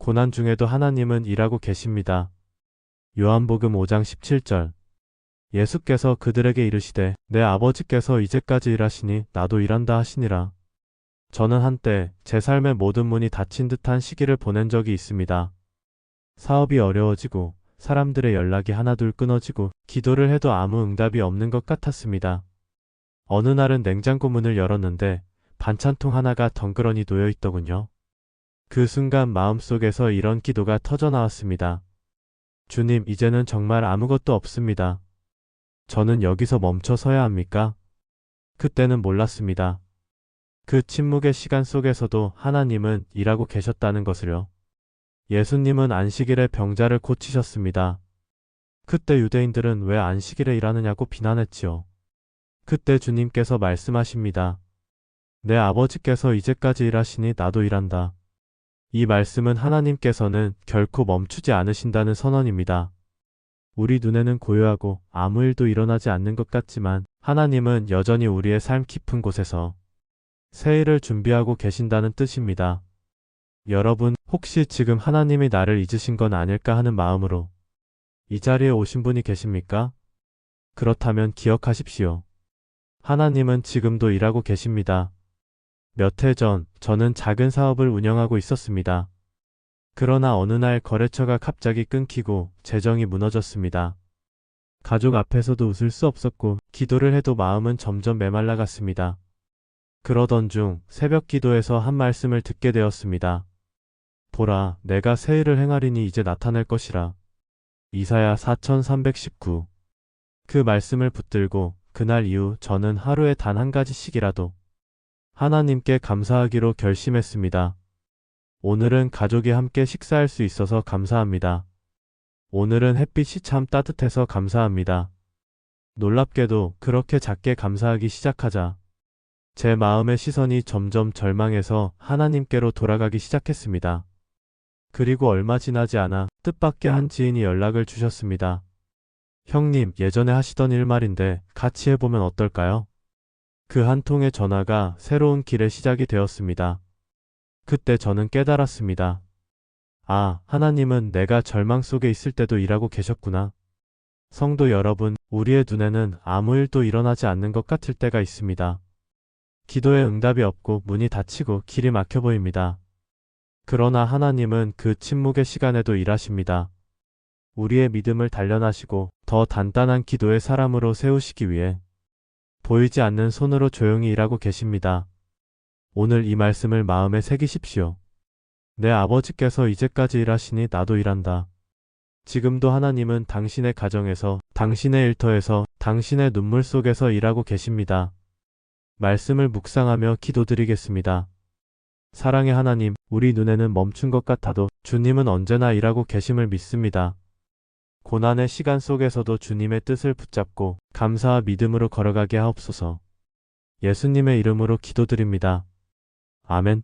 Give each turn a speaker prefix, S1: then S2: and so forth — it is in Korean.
S1: 고난 중에도 하나님은 일하고 계십니다. 요한복음 5장 17절 예수께서 그들에게 이르시되 내 아버지께서 이제까지 일하시니 나도 일한다 하시니라. 저는 한때 제 삶의 모든 문이 닫힌 듯한 시기를 보낸 적이 있습니다. 사업이 어려워지고 사람들의 연락이 하나둘 끊어지고 기도를 해도 아무 응답이 없는 것 같았습니다. 어느 날은 냉장고 문을 열었는데 반찬통 하나가 덩그러니 놓여 있더군요. 그 순간 마음속에서 이런 기도가 터져 나왔습니다. 주님, 이제는 정말 아무것도 없습니다. 저는 여기서 멈춰 서야 합니까? 그때는 몰랐습니다. 그 침묵의 시간 속에서도 하나님은 일하고 계셨다는 것을요. 예수님은 안식일에 병자를 고치셨습니다. 그때 유대인들은 왜 안식일에 일하느냐고 비난했지요. 그때 주님께서 말씀하십니다. 내 아버지께서 이제까지 일하시니 나도 일한다. 이 말씀은 하나님께서는 결코 멈추지 않으신다는 선언입니다. 우리 눈에는 고요하고 아무 일도 일어나지 않는 것 같지만 하나님은 여전히 우리의 삶 깊은 곳에서 새 일을 준비하고 계신다는 뜻입니다. 여러분, 혹시 지금 하나님이 나를 잊으신 건 아닐까 하는 마음으로 이 자리에 오신 분이 계십니까? 그렇다면 기억하십시오. 하나님은 지금도 일하고 계십니다. 몇 해 전 저는 작은 사업을 운영하고 있었습니다. 그러나 어느 날 거래처가 갑자기 끊기고 재정이 무너졌습니다. 가족 앞에서도 웃을 수 없었고 기도를 해도 마음은 점점 메말라 갔습니다. 그러던 중 새벽 기도에서 한 말씀을 듣게 되었습니다. 보라, 내가 새 일을 행하리니 이제 나타날 것이라. 이사야 4319. 그 말씀을 붙들고 그날 이후 저는 하루에 단 한 가지씩이라도 하나님께 감사하기로 결심했습니다. 오늘은 가족이 함께 식사할 수 있어서 감사합니다. 오늘은 햇빛이 참 따뜻해서 감사합니다. 놀랍게도 그렇게 작게 감사하기 시작하자 제 마음의 시선이 점점 절망해서 하나님께로 돌아가기 시작했습니다. 그리고 얼마 지나지 않아 뜻밖의 한 지인이 연락을 주셨습니다. 형님, 예전에 하시던 일 말인데 같이 해보면 어떨까요? 그 한 통의 전화가 새로운 길의 시작이 되었습니다. 그때 저는 깨달았습니다. 아, 하나님은 내가 절망 속에 있을 때도 일하고 계셨구나. 성도 여러분, 우리의 눈에는 아무 일도 일어나지 않는 것 같을 때가 있습니다. 기도에 응답이 없고 문이 닫히고 길이 막혀 보입니다. 그러나 하나님은 그 침묵의 시간에도 일하십니다. 우리의 믿음을 단련하시고 더 단단한 기도의 사람으로 세우시기 위해 보이지 않는 손으로 조용히 일하고 계십니다. 오늘 이 말씀을 마음에 새기십시오. 내 아버지께서 이제까지 일하시니 나도 일한다. 지금도 하나님은 당신의 가정에서, 당신의 일터에서, 당신의 눈물 속에서 일하고 계십니다. 말씀을 묵상하며 기도드리겠습니다. 사랑의 하나님, 우리 눈에는 멈춘 것 같아도 주님은 언제나 일하고 계심을 믿습니다. 고난의 시간 속에서도 주님의 뜻을 붙잡고 감사와 믿음으로 걸어가게 하옵소서. 예수님의 이름으로 기도드립니다. 아멘.